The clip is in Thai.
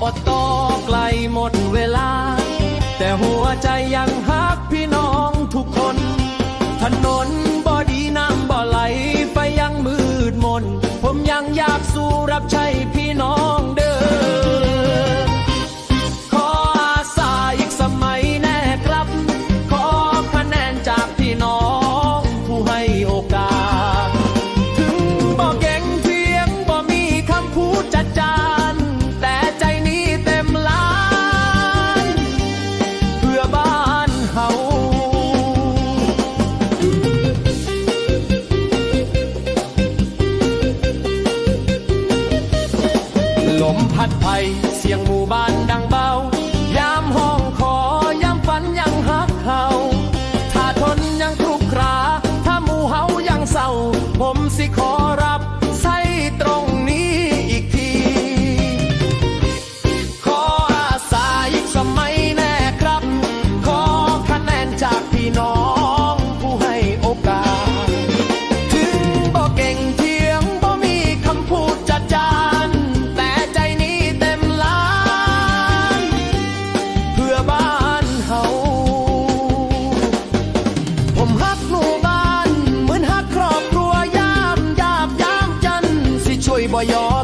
ปตไกลหมดเวลา แต่หัวใจยังฮักพี่น้องทุกคน ถนนบ่ดีน้ำบ่ไหลไฟยังมืดมน ผมยังอยากสู้รับใช้ ลมพัดไป เสียงหมู่บ้านดัง boy y'all.